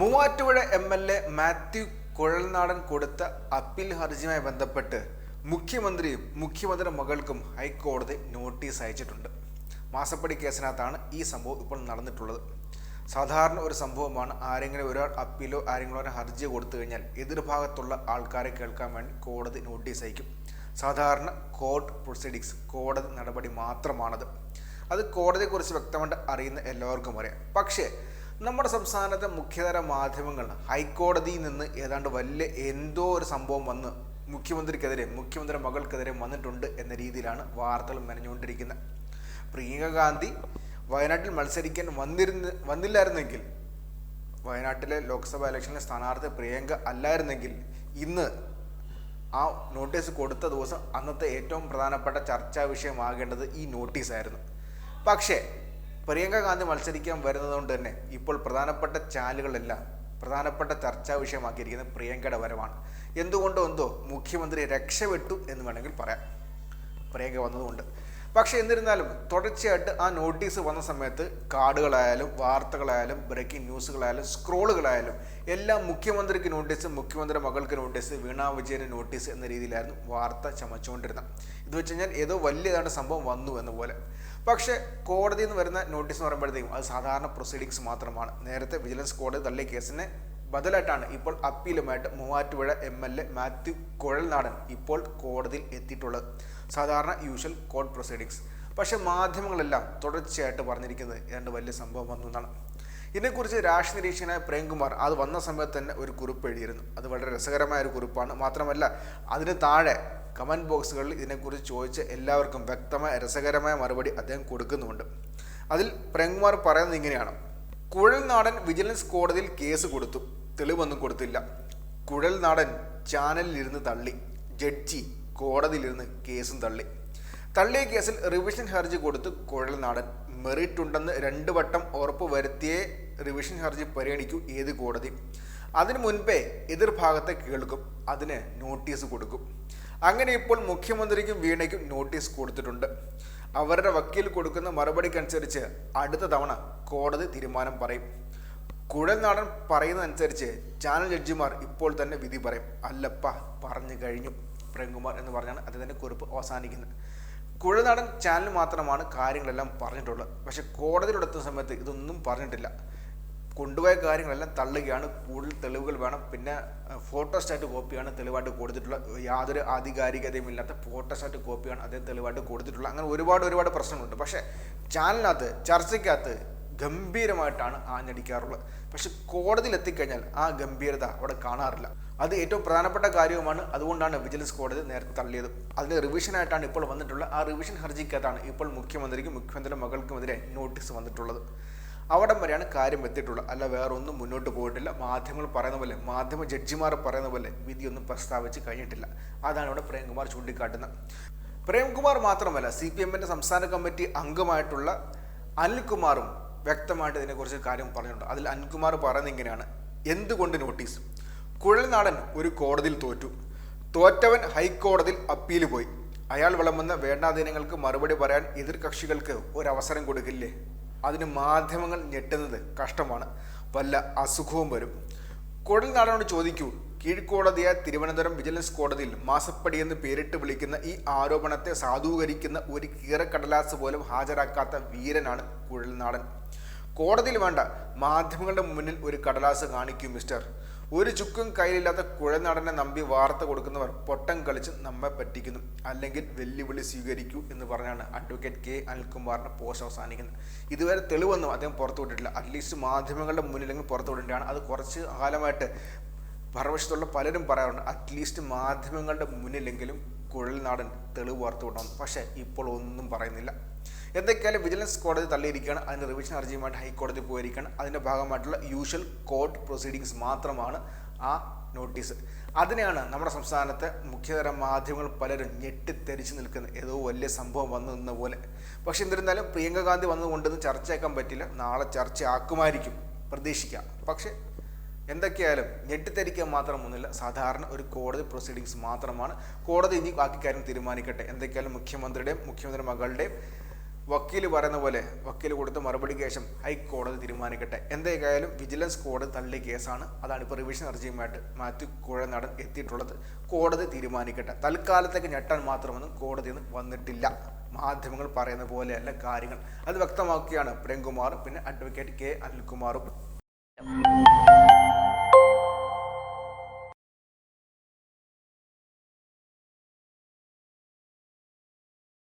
Muvattupuzha M L A Mathew Kuzhalnadan കൊടുത്ത appeal ഹർജിയുമായി ബന്ധപ്പെട്ട് മുഖ്യമന്ത്രിയും മുഖ്യമന്ത്രിയുടെ മകൾക്കും ഹൈക്കോടതി നോട്ടീസ് അയച്ചിട്ടുണ്ട്. മാസപ്പടി കേസിനകത്താണ് ഈ സംഭവം ഇപ്പോൾ നടന്നിട്ടുള്ളത്. സാധാരണ ഒരു സംഭവമാണ് ആരെങ്കിലും ഒരാൾ അപ്പീലോ ആരെങ്കിലും ഒരു ഹർജിയോ കൊടുത്തു കഴിഞ്ഞാൽ എതിർഭാഗത്തുള്ള ആൾക്കാരെ കേൾക്കാൻ വേണ്ടി കോടതി നോട്ടീസ് അയക്കും. സാധാരണ കോർട്ട് പ്രൊസീഡിങ്സ് കോടതി നടപടി മാത്രമാണത്. അത് കോടതിയെക്കുറിച്ച് വ്യക്തമായിട്ട് അറിയുന്ന എല്ലാവർക്കും അറിയാം. പക്ഷേ നമ്മുടെ സംസ്ഥാനത്തെ മുഖ്യതര മാധ്യമങ്ങൾ ഹൈക്കോടതിയിൽ നിന്ന് ഏതാണ്ട് വലിയ എന്തോ ഒരു സംഭവം വന്ന് മുഖ്യമന്ത്രിക്കെതിരെ മുഖ്യമന്ത്രി മകൾക്കെതിരെ വന്നിട്ടുണ്ട് എന്ന രീതിയിലാണ് വാർത്തകൾ മെനഞ്ഞുകൊണ്ടിരിക്കുന്നത്. പ്രിയങ്ക ഗാന്ധി വയനാട്ടിൽ മത്സരിക്കാൻ വന്നിരുന്ന് വന്നില്ലായിരുന്നെങ്കിൽ വയനാട്ടിലെ ലോക്സഭാ ഇലക്ഷനിലെ സ്ഥാനാർത്ഥി പ്രിയങ്ക അല്ലായിരുന്നെങ്കിൽ ഇന്ന് ആ നോട്ടീസ് കൊടുത്ത ദിവസം അന്നത്തെ ഏറ്റവും പ്രധാനപ്പെട്ട ചർച്ചാ വിഷയമാകേണ്ടത് ഈ നോട്ടീസായിരുന്നു. പക്ഷേ പ്രിയങ്ക ഗാന്ധി മത്സരിക്കാൻ വരുന്നതുകൊണ്ട് തന്നെ ഇപ്പോൾ പ്രധാനപ്പെട്ട ചാനലുകളെല്ലാം പ്രധാനപ്പെട്ട ചർച്ചാ വിഷയമാക്കിയിരിക്കുന്നത് പ്രിയങ്കയുടെ വരവാണ്. എന്തുകൊണ്ടോ എന്തോ മുഖ്യമന്ത്രി രക്ഷപ്പെട്ടു എന്ന് വേണമെങ്കിൽ പറയാം. പ്രിയങ്ക വന്നതുകൊണ്ട്. പക്ഷേ എന്നിരുന്നാലും തുടർച്ചയായിട്ട് ആ നോട്ടീസ് വന്ന സമയത്ത് കാർഡുകളായാലും വാർത്തകളായാലും ബ്രേക്കിംഗ് ന്യൂസുകളായാലും സ്ക്രോളുകളായാലും എല്ലാം മുഖ്യമന്ത്രിക്ക് നോട്ടീസ് മുഖ്യമന്ത്രി മകൾക്ക് നോട്ടീസ് വീണ വിജയന് നോട്ടീസ് എന്ന രീതിയിലായിരുന്നു വാർത്ത ചമച്ചുകൊണ്ടിരുന്നത്. ഇത് വെച്ച് കഴിഞ്ഞാൽ ഏതോ വലിയതാണ് സംഭവം വന്നു എന്ന പോലെ. പക്ഷേ കോടതിയിൽ നിന്ന് വരുന്ന നോട്ടീസ് എന്ന് പറയുമ്പോഴത്തേക്കും അത് സാധാരണ പ്രൊസീഡിങ്സ് മാത്രമാണ്. നേരത്തെ വിജിലൻസ് കോടതി തള്ളിയ കേസിനെ ബദലായിട്ടാണ് ഇപ്പോൾ അപ്പീലുമായിട്ട് Muvattupuzha M L A Mathew Kuzhalnadan ഇപ്പോൾ കോടതിയിൽ എത്തിയിട്ടുള്ളത്. സാധാരണ യൂഷ്വൽ കോർട്ട് പ്രൊസീഡിങ്സ്. പക്ഷേ മാധ്യമങ്ങളെല്ലാം തുടർച്ചയായിട്ട് പറഞ്ഞിരിക്കുന്നത് ഏതാണ്ട് വലിയ സംഭവം വന്നു എന്നാണ്. ഇതിനെക്കുറിച്ച് രാഷ്ട്രീയ നിരീക്ഷകനായ പ്രേംകുമാർ അത് വന്ന സമയത്ത് തന്നെ ഒരു കുറിപ്പ് എഴുതിയിരുന്നു. അത് വളരെ രസകരമായ ഒരു കുറിപ്പാണ്. മാത്രമല്ല അതിന് താഴെ കമന്റ് ബോക്സുകളിൽ ഇതിനെക്കുറിച്ച് ചോദിച്ച എല്ലാവർക്കും വ്യക്തമായ രസകരമായ മറുപടി അദ്ദേഹം കൊടുക്കുന്നുമുണ്ട്. അതിൽ പ്രേംകുമാർ പറയുന്നത് ഇങ്ങനെയാണ്. കുഴൽനാടൻ വിജിലൻസ് കോടതിയിൽ കേസ് കൊടുത്തു. തെളിവൊന്നും കൊടുത്തില്ല. കുഴൽനാടൻ ചാനലിലിരുന്ന് തള്ളി. ജഡ്ജി കോടതിയിലിരുന്ന് കേസും തള്ളി. തള്ളിയ കേസിൽ റിവിഷൻ ഹർജി കൊടുത്ത് കുഴൽനാടൻ. മെറിറ്റ് ഉണ്ടെന്ന് രണ്ട് വട്ടം ഉറപ്പ് വരുത്തിയേ റിവിഷൻ ഹർജി പരിഗണിക്കൂ ഏത് കോടതി. അതിനു മുൻപേ എതിർഭാഗത്തെ കേൾക്കും. അതിന് നോട്ടീസ് കൊടുക്കും. അങ്ങനെ ഇപ്പോൾ മുഖ്യമന്ത്രിക്കും വീണയ്ക്കും നോട്ടീസ് കൊടുത്തിട്ടുണ്ട്. അവരുടെ വക്കീൽ കൊടുക്കുന്ന മറുപടിക്കനുസരിച്ച് അടുത്ത തവണ കോടതി തീരുമാനം പറയും. കുഴൽനാടൻ പറയുന്നതനുസരിച്ച് ചാനൽ ജഡ്ജിമാർ ഇപ്പോൾ തന്നെ വിധി പറയും. അല്ലപ്പ പറഞ്ഞു കഴിഞ്ഞു. പ്രേംകുമാർ എന്ന് പറഞ്ഞാണ് അദ്ദേഹത്തിന്റെ കുറിപ്പ് അവസാനിക്കുന്നത്. കുഴൽനാടൻ ചാനൽ മാത്രമാണ് കാര്യങ്ങളെല്ലാം പറഞ്ഞിട്ടുള്ളത്. പക്ഷെ കോടതിയിലെത്തുന്ന സമയത്ത് ഇതൊന്നും പറഞ്ഞിട്ടില്ല. കൊണ്ടുപോയ കാര്യങ്ങളെല്ലാം തള്ളുകയാണ്. കൂടുതൽ തെളിവുകൾ വേണം. പിന്നെ ഫോട്ടോസ്റ്റാറ്റ് കോപ്പിയാണ് തെളിവായിട്ട് കൊടുത്തിട്ടുള്ള യാതൊരു ആധികാരികതയും ഇല്ലാത്ത ഫോട്ടോസ്റ്റാറ്റ് കോപ്പിയാണ് അദ്ദേഹം തെളിവായിട്ട് കൊടുത്തിട്ടുള്ളത് അങ്ങനെ ഒരുപാട് ഒരുപാട് പ്രശ്നങ്ങളുണ്ട്. പക്ഷേ ചാനലിനകത്ത് ചർച്ചയ്ക്കകത്ത് ഗംഭീരമായിട്ടാണ് ആഞ്ഞടിക്കാറുള്ളത് പക്ഷെ കോടതിയിൽ എത്തിക്കഴിഞ്ഞാൽ ആ ഗംഭീരത അവിടെ കാണാറില്ല. അത് ഏറ്റവും പ്രധാനപ്പെട്ട കാര്യവുമാണ്. അതുകൊണ്ടാണ് വിജിലൻസ് കോടതി നേരത്തെ തള്ളിയത്. അതിന് റിവിഷനായിട്ടാണ് ഇപ്പോൾ വന്നിട്ടുള്ള ആ റിവിഷൻ ഹർജിക്കകത്താണ് ഇപ്പോൾ മുഖ്യമന്ത്രിക്കും മുഖ്യമന്ത്രിയുടെ മകൾക്കുമെതിരെ നോട്ടീസ് വന്നിട്ടുള്ളത്. അവിടം വരെയാണ് കാര്യം എത്തിയിട്ടുള്ളത്. അല്ല വേറെ ഒന്നും മുന്നോട്ട് പോയിട്ടില്ല. മാധ്യമങ്ങൾ പറയുന്ന പോലെ മാധ്യമ ജഡ്ജിമാർ പറയുന്ന പോലെ വിധിയൊന്നും പ്രസ്താവിച്ച് കഴിഞ്ഞിട്ടില്ല. അതാണ് ഇവിടെ പ്രേംകുമാർ ചൂണ്ടിക്കാട്ടുന്നത്. പ്രേംകുമാർ മാത്രമല്ല സി പി എമ്മിന്റെ സംസ്ഥാന കമ്മിറ്റി അംഗമായിട്ടുള്ള അനിൽകുമാറും വ്യക്തമായിട്ട് ഇതിനെക്കുറിച്ച് കാര്യം പറഞ്ഞിട്ടുണ്ട്. അതിൽ അനിൽകുമാർ പറയുന്നത് ഇങ്ങനെയാണ്. എന്തുകൊണ്ട് നോട്ടീസ്? കുഴൽനാടൻ ഒരു കോടതിയിൽ തോറ്റു. തോറ്റവൻ ഹൈക്കോടതിയിൽ അപ്പീൽ പോയി. അയാൾ വിളമ്പുന്ന വേണ്ടാധീനങ്ങൾക്ക് മറുപടി പറയാൻ എതിർ കക്ഷികൾക്ക് ഒരവസരം കൊടുക്കില്ലേ? അതിന് മാധ്യമങ്ങൾ ഞെട്ടുന്നത് കഷ്ടമാണ്. വല്ല അസുഖവും വരും. കുഴൽനാടനോട് ചോദിക്കൂ. കീഴ്ക്കോടതിയായ തിരുവനന്തപുരം വിജിലൻസ് കോടതിയിൽ മാസപ്പടി എന്ന് പേരിട്ട് വിളിക്കുന്ന ഈ ആരോപണത്തെ സാധൂകരിക്കുന്ന ഒരു കീറക്കടലാസ് പോലും ഹാജരാക്കാത്ത വീരനാണ് കുഴൽനാടൻ കോടതിയിൽ വേണ്ട മാധ്യമങ്ങളുടെ മുന്നിൽ ഒരു കടലാസ് കാണിക്കൂ മിസ്റ്റർ. ഒരു ചുക്കും കയ്യിലില്ലാത്ത കുഴനടനെ നമ്പി വാർത്ത കൊടുക്കുന്നവർ പൊട്ടം കളിച്ച് നമ്മെ പറ്റിക്കുന്നു. അല്ലെങ്കിൽ വെല്ലുവിളി സ്വീകരിക്കൂ എന്ന് പറഞ്ഞാണ് അഡ്വക്കേറ്റ് കെ അനിൽകുമാറിന്റെ പോസ്റ്റ് അവസാനിക്കുന്നത്. ഇതുവരെ തെളിവൊന്നും അദ്ദേഹം പുറത്തുവിട്ടിട്ടില്ല അറ്റ്ലീസ്റ്റ് മാധ്യമങ്ങളുടെ മുന്നിലെങ്കിലും പുറത്തുവിടേണ്ടതാണ് അത് കുറച്ച് കാലമായിട്ട് ഭരവശത്തുള്ള പലരും പറയാറുണ്ട്. അറ്റ്ലീസ്റ്റ് മാധ്യമങ്ങളുടെ മുന്നിലെങ്കിലും കുഴൽനാടൻ തെളിവ് പുറത്തുവിടണം പക്ഷേ ഇപ്പോൾ ഒന്നും പറയുന്നില്ല. എന്തൊക്കെയായാലും വിജിലൻസ് കോടതി തള്ളിയിരിക്കുകയാണ്. അതിന്റെ റിവിഷൻ ഹർജിയുമായിട്ട് ഹൈക്കോടതി പോയിരിക്കുകയാണ്. അതിന്റെ ഭാഗമായിട്ടുള്ള യൂഷ്വൽ കോർട്ട് പ്രൊസീഡിങ്സ് മാത്രമാണ് ആ നോട്ടീസ് അതിനെയാണ് നമ്മുടെ സംസ്ഥാനത്തെ മുഖ്യതര മാധ്യമങ്ങൾ പലരും ഞെട്ടിത്തെരിച്ച് നിൽക്കുന്നത്. ഏതോ വലിയ സംഭവം വന്നു നിന്ന പോലെ. പക്ഷെ എന്നിരുന്നാലും പ്രിയങ്ക ഗാന്ധി വന്നുകൊണ്ടെന്ന് ചർച്ചയാക്കാൻ പറ്റില്ല. നാളെ ചർച്ചയാക്കുമായിരിക്കും. പ്രതീക്ഷിക്കാം. പക്ഷേ എന്തൊക്കെയായാലും ഞെട്ടിത്തെരിക്കാൻ മാത്രമൊന്നുമില്ല സാധാരണ ഒരു കോടതി പ്രൊസീഡിങ്സ് മാത്രമാണ്. കോടതി ഇനി ബാക്കി കാര്യം തീരുമാനിക്കട്ടെ. എന്തൊക്കെയായാലും മുഖ്യമന്ത്രിയുടെയും മുഖ്യമന്ത്രി മകളുടെയും വക്കീൽ പറയുന്ന പോലെ വക്കീൽ കൊടുത്ത മറുപടിക്ക് ശേഷം ഹൈക്കോടതി തീരുമാനിക്കട്ടെ. എന്തേക്കായാലും വിജിലൻസ് കോടതി തള്ളിയ കേസാണ്. അതാണ് ഇപ്പോൾ റിവിഷൻ ഹർജിയുമായിട്ട് മാത്യു കുഴനാടൻ എത്തിയിട്ടുള്ളത്. കോടതി തീരുമാനിക്കട്ടെ. തൽക്കാലത്തേക്ക് ഞെട്ടാൻ മാത്രമൊന്നും കോടതിയിൽ നിന്ന് വന്നിട്ടില്ല. മാധ്യമങ്ങൾ പറയുന്ന പോലെയല്ല കാര്യങ്ങൾ. അത് വ്യക്തമാക്കുകയാണ്. പ്രേംകുമാറും പിന്നെ അഡ്വക്കേറ്റ് കെ അനിൽകുമാറും.